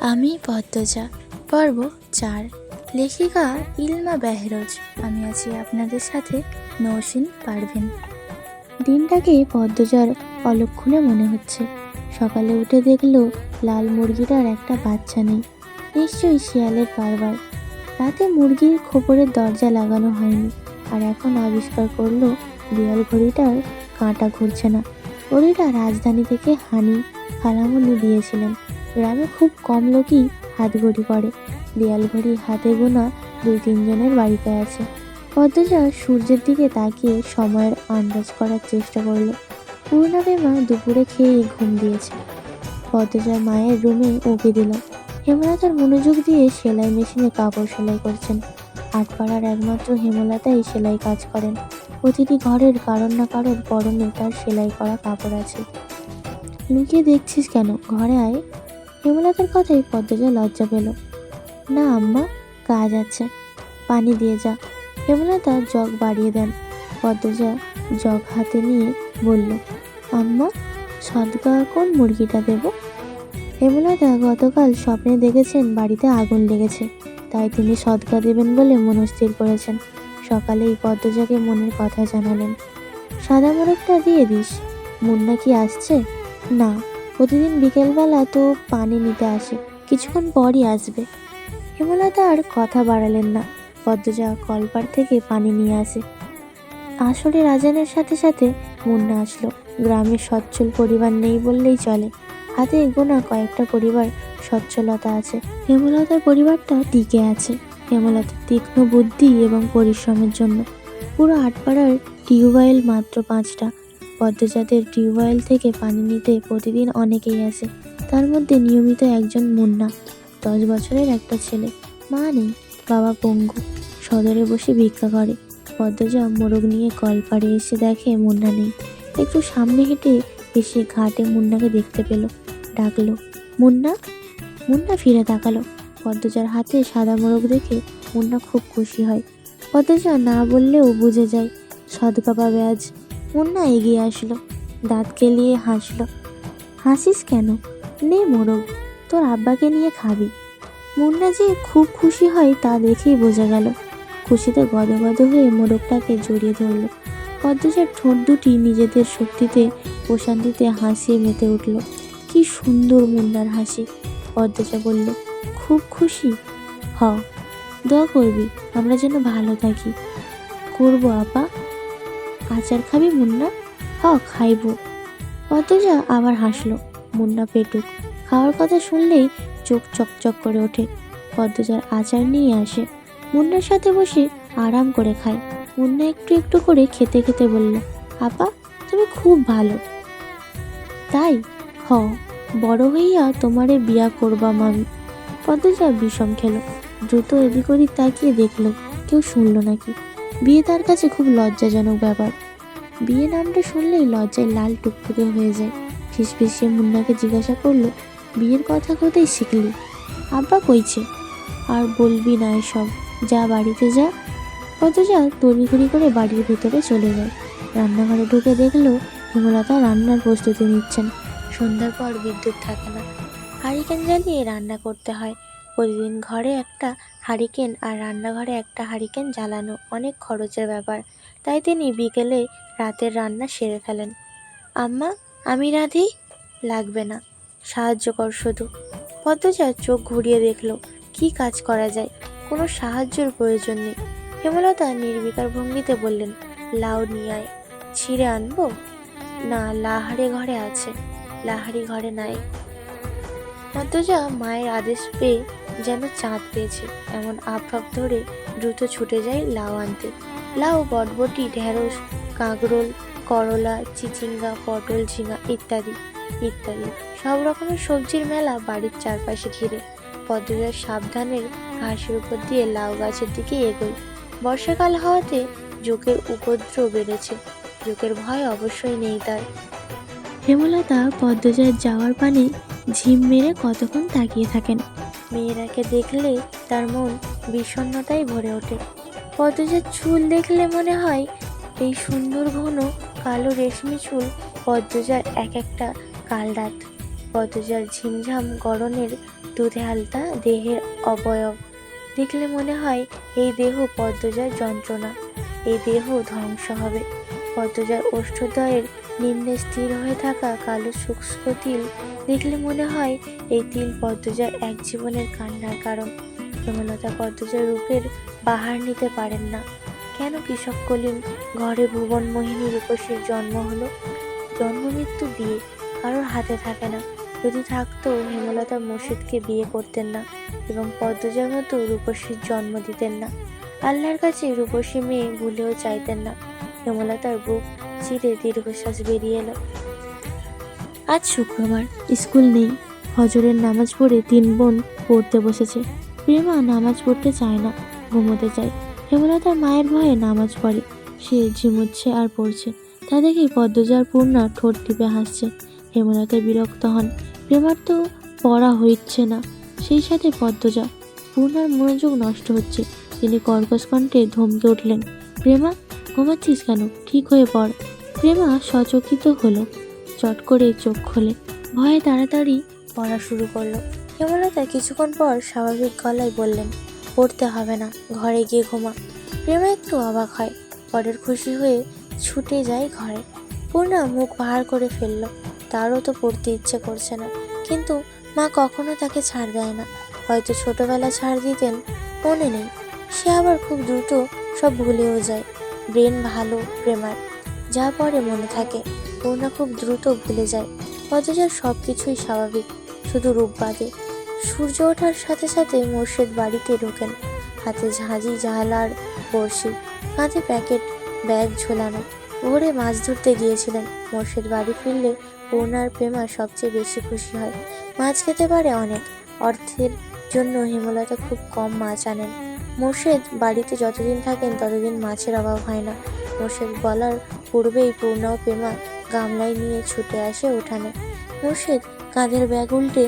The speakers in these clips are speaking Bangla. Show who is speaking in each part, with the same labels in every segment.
Speaker 1: আমি পদ্মজা, পর্ব চার। লেখিকা ইলমা বেহরোজ। আমি আছি আপনাদের সাথে, নৌসিন পারভিন। দিনটাকে পদ্মজার অলক্ষণে মনে হচ্ছে। সকালে উঠে দেখল লাল মুরগিটার একটা বাচ্চা নেই। নিশ্চয়ই শিয়ালের কারবার রাতে মুরগির খোপরের দরজা লাগানো হয়নি আর এখন আবিষ্কার করল দেয়াল ঘড়িটার কাঁটা ঘুরছে না। ঘড়িটা রাজধানী থেকে হানি, খালামুনি দিয়েছিলেন। গ্রামে খুব কম লোকই হাত ঘড়ি করে দেয়াল ঘড়ি, হাতে গোনা দুই তিনজনের বাড়িতে আছে। পদ্মজা সূর্যের দিকে তাকিয়ে সময়ের আন্দাজ করার চেষ্টা করল। পূর্ণা বেমা দুপুরে খেয়ে ঘুম দিয়েছে। পদ্মজার মায়ের রুমে উঁকি দিল। হেমলতার মনোযোগ দিয়ে সেলাই মেশিনে কাপড় সেলাই করছেন। আটপাড়ার একমাত্র হেমলতাই সেলাই কাজ করেন। প্রতিটি ঘরের কারণ না কারোর পরনে তার সেলাই করা কাপড় আছে। লুকিয়ে দেখছিস কেন? ঘরে আয়। হেমলতার কথাই পদ্মজা লজ্জা পেল। না, আম্মা, কাজ আছে। পানি দিয়ে যা। হেমলতা জগ বাড়িয়ে দেন। পদ্মজা জগ হাতে নিয়ে বলল, আম্মা সদগা কোন মুরগিটা দেব? হেমলতা গতকাল স্বপ্নে দেখেছেন বাড়িতে আগুন লেগেছে। তাই তিনি সদকা দেবেন বলে মনস্থির করেছেন। সকালেই পদ্মজাকে মনের কথা জানালেন। সাদা মোরগটা দিয়ে দিস। মুন্না কি আসছে? না। প্রতিদিন বিকেলবেলা তো পানি নিতে আসে, কিছুক্ষণ পরই আসবে। হেমলতা আর কথা বাড়ালেন না, পদ্মজা কলপার থেকে পানি নিয়ে আসে। আসরে রাজানের সাথে সাথে মুন্না আসলো গ্রামের সচ্ছল পরিবার নেই বললেই চলে। হাতে গোনা কয়েকটা পরিবার সচ্ছলতা আছে। হেমলতার পরিবারটা টিকে আছে, হেমলতার তীক্ষ্ণ বুদ্ধি এবং পরিশ্রমের জন্য। পুরো আটপাড়ার টিউবওয়েল মাত্র পাঁচটা পদ্মজাতের টিউবওয়েল থেকে পানি নিতে প্রতিদিন অনেকেই আসে। তার মধ্যে নিয়মিত একজন মুন্না, দশ বছরের একটা ছেলে। মা নেই, বাবা পঙ্গু। সদরে বসে ভিক্ষা করে। পদ্মজা মোরগ নিয়ে কল পাড়ে এসে দেখে মুন্না নেই। একটু সামনে হেঁটে এসে ঘাটে মুন্নাকে দেখতে পেল। ডাকলো, মুন্না? মুন্না ফিরে তাকালো। পদ্মজার হাতে সাদা মোরগ দেখে মুন্না খুব খুশি হয়। পদ্মজা না বললেও বুঝে যায়, সদকা পাবে আজ। মুন্না এগিয়ে আসলো, দাঁত কেলিয়ে হাসলো। হাসিস কেন? নে মোরগ, তোর আব্বাকে নিয়ে খাবি। মুন্না যে খুব খুশি হয় তা দেখেই বোঝা গেল। খুশিতে গদগদ হয়ে মোরগটাকে জড়িয়ে ধরলো। পদ্মজার ঠোঁট দুটি নিজেদের শক্তিতে, প্রশান্তিতে হাসিয়ে মেতে উঠল। কি সুন্দর মুন্নার হাসি, পদ্মজা বলল। খুব খুশি? হ, দোয়া করবি, আমরা যেন ভালো থাকি। করব, আপা। আচার খাবি মুন্না? হ খাইবো। পদ্মজা আবার হাসলো। মুন্না পেটুক। খাওয়ার কথা শুনলেই চোখ চকচক করে ওঠে। পদ্মজার আচার নিয়ে আসে। মুন্নার সাথে বসে আরাম করে খায়। মুন্না একটু একটু করে খেতে খেতে বলল, আপা, তুমি খুব ভালো। তাই? হ, বড় হইয়া তোমারে বিয়া করবাম আমি পদ্মজা বিষম খেলো। দ্রুত এদিক ওদিক তাকিয়ে দেখল, কেউ শুনল নাকি। বিয়ে তার কাছে খুব লজ্জাজনক ব্যাপার। বিয়ে নামটা শুনলেই লজ্জায় লাল টুকটুকে হয়ে যায়। ফিসফিসিয়ে মুন্নাকে জিজ্ঞাসা করল, বিয়ের কথা কোথায় শিখলি? আব্বা কইছে, আর বলবি না এসব, যা বাড়িতে যা। পদ্মজা তড়িঘড়ি করে বাড়ির ভেতরে চলে যায়। রান্নাঘরে ঢুকে দেখল, হেমলতা রান্নার প্রস্তুতি নিচ্ছেন। সন্ধ্যার পর বিদ্যুৎ থাকে না। হারিকেন জ্বালিয়ে রান্না করতে হয়। প্রতিদিন ঘরে একটা হারিকেন আর রান্নাঘরে একটা হারিকেন জ্বালানো অনেক খরচের ব্যাপার। তাই তিনি বিকেলে রাতের রান্না সেরে ফেলেন। আম্মা, আমি রাধি? লাগবে না। সাহায্য কর শুধু। পদ্মজা চোখ ঘুরিয়ে দেখল, কি কাজ করা যায়? কোনো সাহায্যের প্রয়োজন নেই। হেমলতা নির্বিকার ভঙ্গিতে বললেন, লাউ নিয়ে আয়। ছিঁড়ে আনব? না লাহারে ঘরে আছে। লাহারি ঘরে নাই। পদ্মজা মায়ের আদেশ পেয়ে যেন চাঁদ পেয়েছে, এমন আফাফ ধরে দ্রুত ছুটে যায় লাউ আনতে। লাউ, বটবটি, ঢেঁড়স, কাঁকরোল, করলা, চিচিঙ্গা, পটল, ঝিঙা ইত্যাদি ইত্যাদি। সব রকমের সবজির মেলা বাড়ির চারপাশে ঘিরে। পদ্মজার সাবধানের ঘাসের উপর দিয়ে লাউ গাছের দিকে এগোয় বর্ষাকাল হওয়াতে জোকের উপদ্রব বেড়েছে। জোকের ভয় অবশ্যই নেই তার। হেমলতা পদ্মজার যাওয়ার পানে ঝিম মেরে কতক্ষণ তাকিয়ে থাকেন? মেয়েরাকে দেখলে তার মন বিষণ্ণতায় ভরে ওঠে। পদ্মজার চুল দেখলে মনে হয় এই সুন্দর ঘন কালো রেশমি চুল পদ্মজার এক একটা কাল রাত পদজার ঝিমঝাম গরনের দুধে আলতা দেহের অবয়ব। দেখলে মনে হয় এই দেহ পদ্মজার যন্ত্রণা, এই দেহ ধ্বংস হবে। পদ্মজার ওষ্ঠদয়ের নিম্নে স্থির হয়ে থাকা কালো সূক্ষ্ম তিল দেখলে মনে হয় এই তিল পদ্মজার এক জীবনের কান্নার কারণ। হেমলতা পদ্মজার রূপের বাহার নিতে পারেন না। কেন কৃষক কলিম ঘরে ভুবন মোহিনী রূপসীর জন্ম হলো? জন্ম মৃত্যু বিয়ে কারোর হাতে থাকে না। যদি থাকতো, হেমলতা মুর্শিদকে বিয়ে করতেন না এবং পদ্মজার মতো রূপসীর জন্ম দিতেন না। আল্লাহর কাছে রূপসী মেয়ে ভুলেও চাইতেন না। হেমলতার বুক চিরে দীর্ঘশ্বাস বেরিয়ে এলো। আজ শুক্রবার, স্কুল নেই। হজরের নামাজ পড়ে তিন বোন পড়তে বসেছে। প্রেমা নামাজ পড়তে চায় না। ঘুমোতে চায়। হেমলতার মায়ের ভয়ে নামাজ পড়ে। সে ঝিমুচ্ছে আর পড়ছে। তা দেখে পদ্মজার পূর্ণা ঠোঁট টিপে হাসছে। হেমলতা বিরক্ত হন। প্রেমার তো পড়া হইচ্ছে না। সেই সাথে পদ্মজা, পূর্ণার মনোযোগ নষ্ট হচ্ছে। তিনি কর্কশ কণ্ঠে ধমকে উঠলেন, প্রেমা, ঘুমাচ্ছিস কেন? ঠিক হয়ে পড়। প্রেমা সচকিত হলো। চট করে চোখ খোলে। ভয়ে তাড়াতাড়ি পড়া শুরু করল। হেমলতা কিছুক্ষণ পর স্বাভাবিক গলায় বললেন পড়তে হবে না, ঘরে গিয়ে ঘুমা প্রেমা একটু অবাক হয়। পরের খুশি হয়ে ছুটে যায় ঘরে। পূর্ণা মুখ ভার করে ফেলল, তারও তো পড়তে ইচ্ছে করছে না। কিন্তু মা কখনো তাকে ছাড় দেয় না। হয়তো ছোটবেলা ছাড় দিতেন, মনে নেই। সে আবার খুব দ্রুত সব ভুলেও যায়। ব্রেন ভালো, প্রেমার। যা পরে মনে থাকে, পূর্ণা খুব দ্রুত ভুলে যায়। অথচ সব কিছুই স্বাভাবিক, শুধু রূপ বাদে। সূর্য ওঠার সাথে সাথে মোর্শেদ বাড়িতে ঢোকেন। হাতে ঝাঁঝি জাহালার বড়শি, কাঁধে প্যাকেট, ব্যাগ ঝোলানো। ভোরে মাছ ধরতে গিয়েছিলেন। মোর্শেদ বাড়ি ফিরলে পূর্ণার প্রেমা সবচেয়ে বেশি খুশি হয়। মাছ খেতে পারে অনেক। অর্থের জন্য হেমলতা খুব কম মাছ আনেন। মোর্শেদ বাড়িতে যতদিন থাকেন ততদিন মাছের অভাব হয় না। মোর্শেদ বলার পূর্বেই পূর্ণা প্রেমা গামলায় নিয়ে ছুটে আসে উঠানে। মোর্শেদ কাঁধের ব্যাগ উল্টে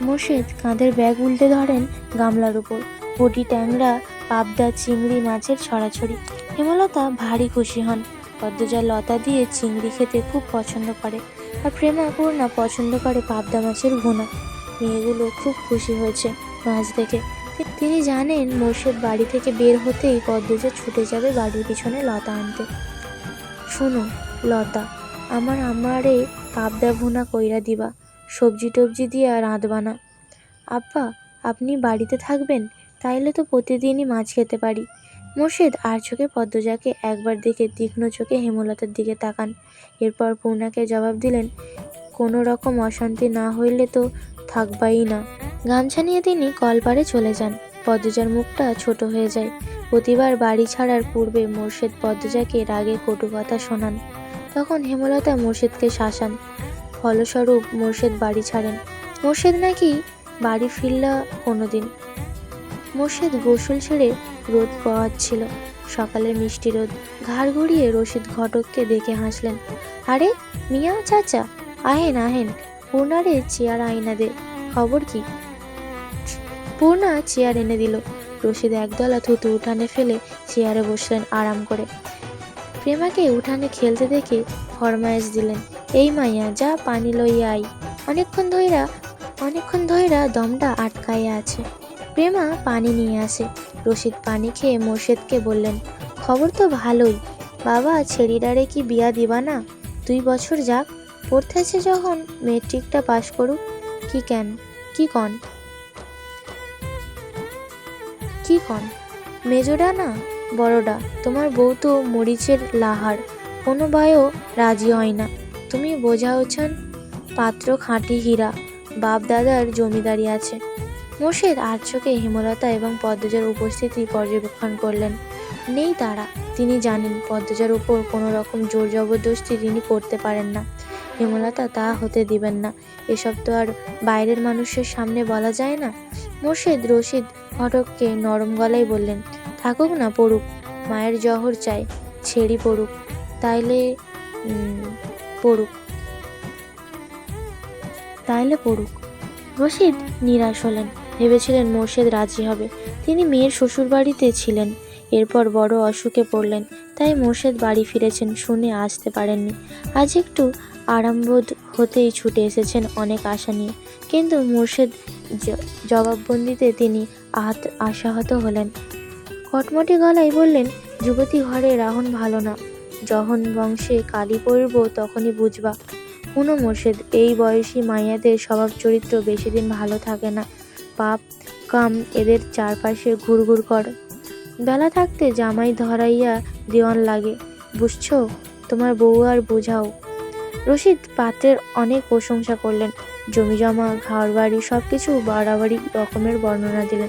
Speaker 1: মোর্শেদ কাঁধের ব্যাগ উল্টে ধরেন গামলার উপর। বটি ট্যাংরা, পাবদা, চিংড়ি, মাছের ছড়াছড়ি। হেমলতা ভারী খুশি হন। পদ্মজা লতা দিয়ে চিংড়ি খেতে খুব পছন্দ করে। আর প্রেমা পূর্ণা পছন্দ করে পাবদা মাছের ভুনা। মেয়েগুলো খুব খুশি হয়েছে মাছ দেখে। তিনি জানেন মোর্শেদ বাড়ি থেকে বের হতেই পদ্মজা ছুটে যাবে বাড়ির পিছনে লতা আনতে। শোনো লতা, আমার আমারে পাবদা ভুনা কইরা দিবা। সবজি টবজি দিয়ে রাঁধবা না। আব্বা, আপনি বাড়িতে থাকবেন, তাইলে তো প্রতিদিনই মাছ খেতে পারি। মোর্শেদ আর চোখে পদ্মজাকে একবার দেখে তীক্ষ্ণ চোখে হেমলতার দিকে তাকান। এরপর পূর্ণাকে জবাব দিলেন, কোনো রকম অশান্তি না হইলে তো থাকবাই না। গামছা নিয়ে তিনি কলপারে চলে যান। পদ্মজার মুখটা ছোট হয়ে যায়। প্রতিবার বাড়ি ছাড়ার পূর্বে মোর্শেদ পদ্মজাকে রাগে কটু কথা শোনান। তখন হেমলতা মোর্শেদকে শাসান ফলস্বরূপ মোর্শেদ বাড়ি ছাড়েন। মোর্শেদ নাকি বাড়ি ফিরলা কোনোদিন মোর্শেদ গোসল ছেড়ে রোদ পোয়াচ্ছিল সকালের মিষ্টি রোদ, ঘাড় ঘুরিয়ে রশিদ ঘটককে দেখে হাসলেন। আরে, মিয়া চাচা, আহেন আহেন, পূর্ণারে চেয়ার আইনা দে, খবর কি? পূর্ণা চেয়ার এনে দিল। রশিদ একদলা থুতু উঠানে ফেলে চেয়ারে বসলেন আরাম করে। প্রেমাকে উঠানে খেলতে দেখে ফরমায়েশ দিলেন। এই মাইয়া যা পানি লইয়া আই। অনেকক্ষণ ধইরা অনেকক্ষণ ধইরা দমটা আটকাইয়া আছে। প্রেমা পানি নিয়ে আসে। রশিদ পানি খেয়ে মোর্শেদকে বললেন, খবর তো ভালোই। বাবা ছেড়িডারে কি বিয়া দিবা না? দুই বছর যাক, পড়তেছে যখন মেট্রিকটা পাশ করুক। কি কেন? কি কন? কি কন? মেজোডা না বড়ডা? তোমার বউ তো মরিচের লাহার। কোনো ভাইও রাজি হয় না। তুমি বোঝাওছেন পাত্র খাঁটি হীরা বাপ দাদার জমিদারি আছে। মোর্শেদ আর চোখে হেমলতা এবং পদ্মজার উপস্থিতি পর্যবেক্ষণ করলেন। নেই তারা, তিনি জানেন পদ্মজার উপর কোনো রকম জোর জবরদস্তি তিনি করতে পারেন না। হেমলতা তা হতে দিবেন না। এসব তো আর বাইরের মানুষের সামনে বলা যায় না। মোর্শেদ রশিদ ঘটককে নরম গলায় বললেন, থাকুক না পড়ুক, মায়ের জহর চাই, ছেড়ি পড়ুক। তাইলে পড়ুক। তাইলে পড়ুক। রশিদ নিরাশ হলেন। ভেবেছিলেন মোর্শেদ রাজি হবে। তিনি মেয়ের শ্বশুরবাড়িতে ছিলেন। এরপর বড় অসুখে পড়লেন। তাই মোর্শেদ বাড়ি ফিরেছেন শুনে আসতে পারেননি। আজ একটু আরামবোধ হতেই ছুটে এসেছেন অনেক আশা নিয়ে। কিন্তু মোর্শেদ জবাববন্দিতে তিনি আহত আশাহত হলেন। কটমটি গলায় বললেন, যুবতী ঘরে রাহুন ভালো না। যখন বংশে কালি পড়ব তখনই বুঝবা। হুনো মোর্শেদ, এই বয়সী মাইয়াদের স্বভাব চরিত্র বেশি দিন ভালো থাকে না। পাপ, কাম এদের চারপাশে ঘুরঘুর কর। বেলা থাকতে জামাই ধরাইয়া দেওয়ান লাগে। বুঝছ? তোমার বউ আর বোঝাও। রশিদ পাত্রের অনেক প্রশংসা করলেন। জমি জমা ঘর বাড়ি সব কিছু বাড়াবাড়ি রকমের বর্ণনা দিলেন।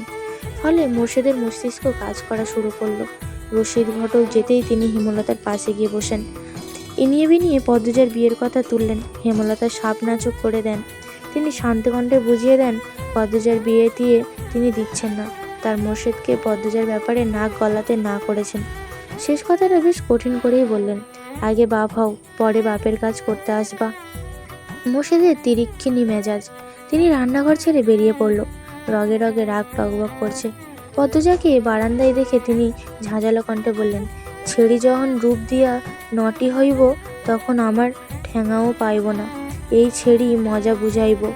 Speaker 1: ফলে মুর্শিদের মস্তিষ্ক কাজ করা শুরু করল। রশিদ ঘটক যেতেই তিনি হেমলতার পাশে গিয়ে বসেন। ইনিয়ে বিনিয়ে পদ্মজার বিয়ের কথা তুললেন। হেমলতা সাপ নাচক করে দেন। তিনি শান্তকণ্ঠে বুঝিয়ে দেন, পদ্মজার বিয়ে দিয়ে তিনি দিচ্ছেন না। তার মোর্শেদকে পদ্মজার ব্যাপারে নাক গলাতে না করেছেন। শেষ কথাটা বেশ কঠিন করেই বললেন, আগে বাপ হও, পরে বাপের কাজ করতে আসবা। মোর্শেদের তিরিক্ষিনী মেজাজ। তিনি রান্নাঘর ছেড়ে বেরিয়ে পড়ল। রগে রগে রাগ টগবগ করছে। পদ্মজাকে বারান্দায় দেখে তিনি ঝাঁঝালো কণ্ঠে বললেন, ছেড়ি যখন রূপ দিয়া নটি হইব, তখন আমার ঠেঙাও পাইব না। এই ছেড়ি মজা বুঝাইব।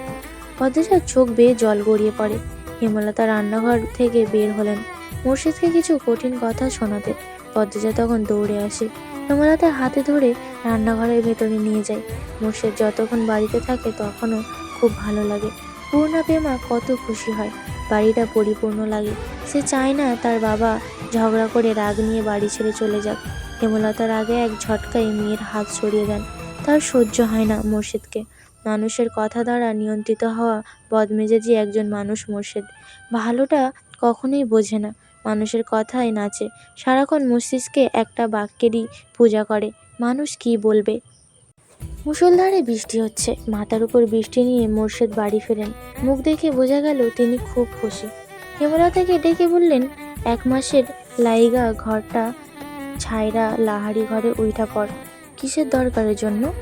Speaker 1: পদ্মজার চোখ বেয়ে জল গড়িয়ে পড়ে। হেমলতা রান্নাঘর থেকে বের হলেন। মুর্শিদকে কিছু কঠিন কথা শোনাতে পদ্মজা তখন দৌড়ে আসে। হেমলতার হাতে ধরে রান্নাঘরের ভেতরে নিয়ে যায়। মুর্শিদ যতক্ষণ বাড়িতে থাকে, তখনও খুব ভালো লাগে। পূর্ণা পেমা কত খুশি হয়। বাড়িটা পরিপূর্ণ লাগে। সে চায় না তার বাবা ঝগড়া করে রাগ নিয়ে বাড়ি ছেড়ে চলে যাক। হেমলতার আগে এক ঝটকায় মেয়ের হাত সরিয়ে দেন। তার সহ্য হয় না মুর্শিদকে। মানুষের কথা দ্বারা নিয়ন্ত্রিত হওয়া বদমেজাজি একজন মানুষ মুর্শিদ। ভালোটা কখনোই বোঝে না। মানুষের কথায় নাচে। সারাক্ষণ মস্তিষ্কে একটা বাক্যেরই পূজা করে। মানুষ কি বলবে? মুষলধারে বৃষ্টি হচ্ছে। মাথার উপর বৃষ্টি নিয়ে মোর্শেদ বাড়ি ফেরেন। মুখ দেখে বোঝা গেল তিনি খুব খুশি। হেমলতাকে ডেকে বললেন, এক মাসের লাইগা ঘরটা ছাইরা লাহারি ঘরে উইঠা পড়। কিসের দরকারের জন্য?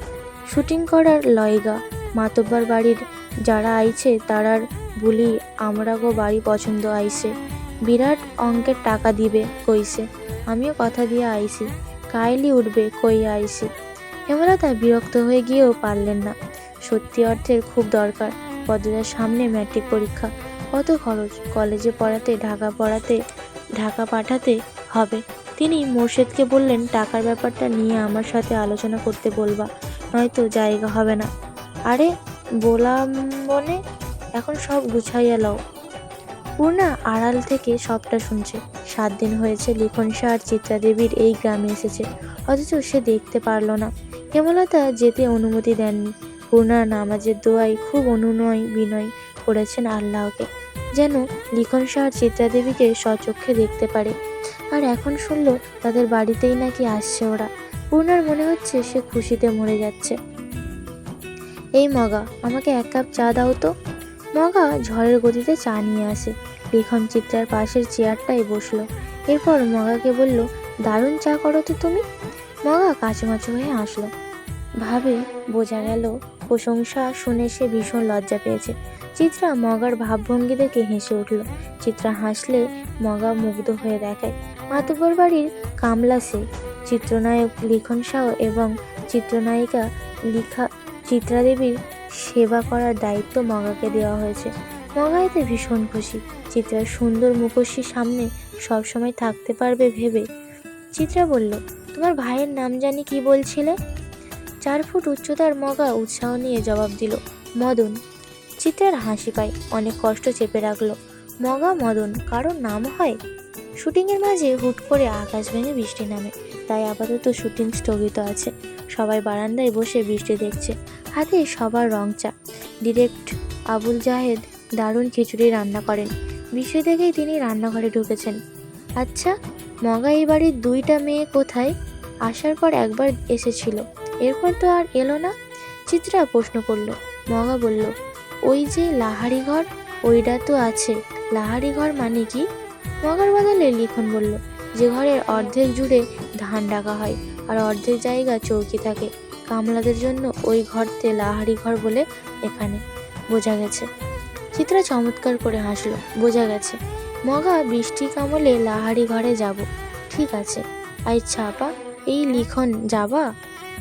Speaker 1: শুটিং করার লয়গা মাতব্বার বাড়ির যারা আইছে তারার বলি আমরা গো বাড়ি পছন্দ আইছে। বিরাট অঙ্কের টাকা দিবে কইছে। আমিও কথা দিয়ে আইছি। কাইলি উঠবে কই আইছি? হেমলতা বিরক্ত হয়ে গিয়েও পারলেন না। সত্যি অর্থের খুব দরকার পদ্মজার সামনে ম্যাট্রিক পরীক্ষা। কত খরচ, কলেজে পড়াতে, ঢাকা পড়াতে, ঢাকা পাঠাতে হবে। তিনি মোর্শেদকে বললেন, টাকার ব্যাপারটা নিয়ে আমার সাথে আলোচনা করতে বলবা, নয়তো জায়গা হবে না। আরে বলাম মনে এখন সব গুছাইয়া লও। পূর্ণা আড়াল থেকে সবটা শুনছে। সাত দিন হয়েছে, লিখন শাহ চিত্রা দেবীর এই গ্রামে এসেছে। অথচ সে দেখতে পারল না। হেমলতা যেতে অনুমতি দেননি। পূর্ণা নামাজের দোয়ায় খুব অনুনয় বিনয় করেছেন আল্লাহকে, যেন লিখন শাহ আর চিত্রা দেবীকে স্বচক্ষে দেখতে পারে। আর এখন শুনল তাদের বাড়িতেই নাকি আসছে ওরা। পূর্ণার মনে হচ্ছে সে খুশিতে মরে যাচ্ছে। এই মগা, আমাকে এক কাপ চা দাও তো। মগা ঝড়ের গতিতে চা নিয়ে আসে। লিখন চিত্রার পাশের চেয়ারটায় বসল। এরপর মগাকে বলল, দারুণ চা করো তো তুমি। মগা কাচুমাচু হয়ে হাসলো। ভাবে বোঝা গেল, প্রশংসা শুনে সে ভীষণ লজ্জা পেয়েছে। চিত্রা মগার ভাবভঙ্গি দেখে হেসে উঠল। চিত্রা হাসলে মগা মুগ্ধ হয়ে দেখায়। মাতব্বর বাড়ির কামলা সে। চিত্রনায়ক লিখন শাহ এবং চিত্রনায়িকা লিখা চিত্রাদেবীর সেবা করার দায়িত্ব মগাকে দেওয়া হয়েছে। মগা এতে ভীষণ খুশি। চিত্রার সুন্দর মুখোশী সামনে সবসময় থাকতে পারবে ভেবে। চিত্রা বলল, তোমার ভাইয়ের নাম জানি কি বলছিলে? চার ফুট উচ্চতার মগা উৎসাহ নিয়ে জবাব দিল, মদন। চিত্রার হাসি পায়, অনেক কষ্ট চেপে রাখল, মগা মদন, কারোর নাম হয়? শুটিংয়ের মাঝে হুট করে আকাশ ভেঙে বৃষ্টি নামে, তাই আপাতত শুটিং স্থগিত আছে। সবাই বারান্দায় বসে বৃষ্টি দেখছে, হাতে সবার রং চা। ডিরেক্ট আবুল জাহেদ দারুণ খিচুড়ি রান্না করেন, বিষয় দেখেই তিনি রান্নাঘরে ঢুকেছেন। আচ্ছা মগা এই বাড়ির দুইটা মেয়ে কোথায়? আসার পর একবার এসেছিল। এরপর তো আর এলো না। চিত্রা প্রশ্ন করল। মগা বলল, ওই যে লাহারি ঘর ওইটা তো আছে। লাহারি ঘর মানে কি? মগার বদলে লিখন বলল, যে ঘরের অর্ধেক জুড়ে ধান ডাকা হয় আর অর্ধেক জায়গা চৌকি থাকে। কামলাদের জন্য ওই ঘরতে লাহারি ঘর বলে এখানে। বোঝা গেছে। চিত্রা চমৎকার করে হাসলো, বোঝা গেছে। মগা বৃষ্টি কামলে লাহারি ঘরে যাব। ঠিক আছে। আই ছাপা এই লিখন যাবা?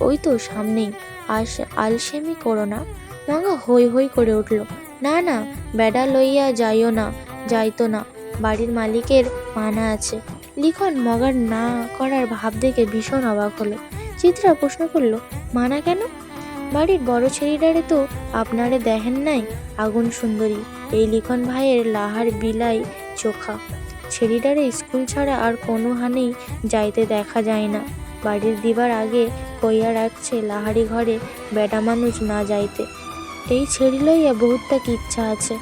Speaker 1: ওই তো সামনেই আস আলসেমি করো না। মঙ্গা হই হই করে উঠল। না না, বেডা লইয়া যাইও না, যাইতো না। বাড়ির মালিকের মানা আছে। লিখন মগার না করার ভাব দেখে ভীষণ অবাক হলো। চিত্রা প্রশ্ন করল, মানা কেন? বাড়ির বড় ছেলেটারে তো আপনারে দেখেন নাই, আগুন সুন্দরী। এই লিখন ভাইয়ের লাহার বিলাই চোখা। ছেলেটারে স্কুল ছাড়া আর কোনো হানেই যাইতে দেখা যায় না। বাড়ির দিবার আগে কইয়া রাখছে লাহারি ঘরে বেটা মানুষ না যাইতে। এই ছেড়ি লইয়া বহুতটা ইচ্ছা আছে।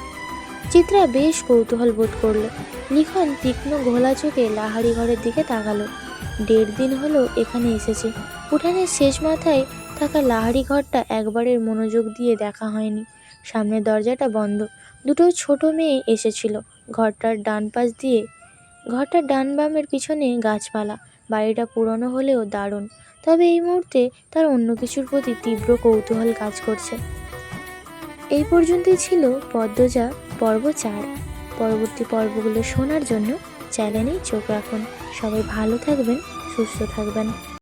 Speaker 1: চিত্রা বেশ কৌতূহল বোধ করল। লিখন তীক্ষ্ণ ঘোলা চোখে লাহারি ঘরের দিকে তাকালো। দেড় দিন হলো এখানে এসেছে। উঠানের শেষ মাথায় থাকা লাহারি ঘরটা একবারের মনোযোগ দিয়ে দেখা হয়নি। সামনের দরজাটা বন্ধ। দুটো ছোট মেয়ে এসেছিল। ঘরটার ডান পাশ দিয়ে ঘরটার ডান বামের পিছনে গাছপালা। বাড়িটা পুরনো হলেও দারুণ। তবে এই মুহূর্তে তার অন্য কিছুর প্রতি তীব্র কৌতূহল কাজ করছে। এই পর্যন্তই ছিল পদ্মজা পর্ব চার। পরবর্তী পর্বগুলো শোনার জন্য চ্যানেলেই চোখ রাখুন। সবাই ভালো থাকবেন, সুস্থ থাকবেন।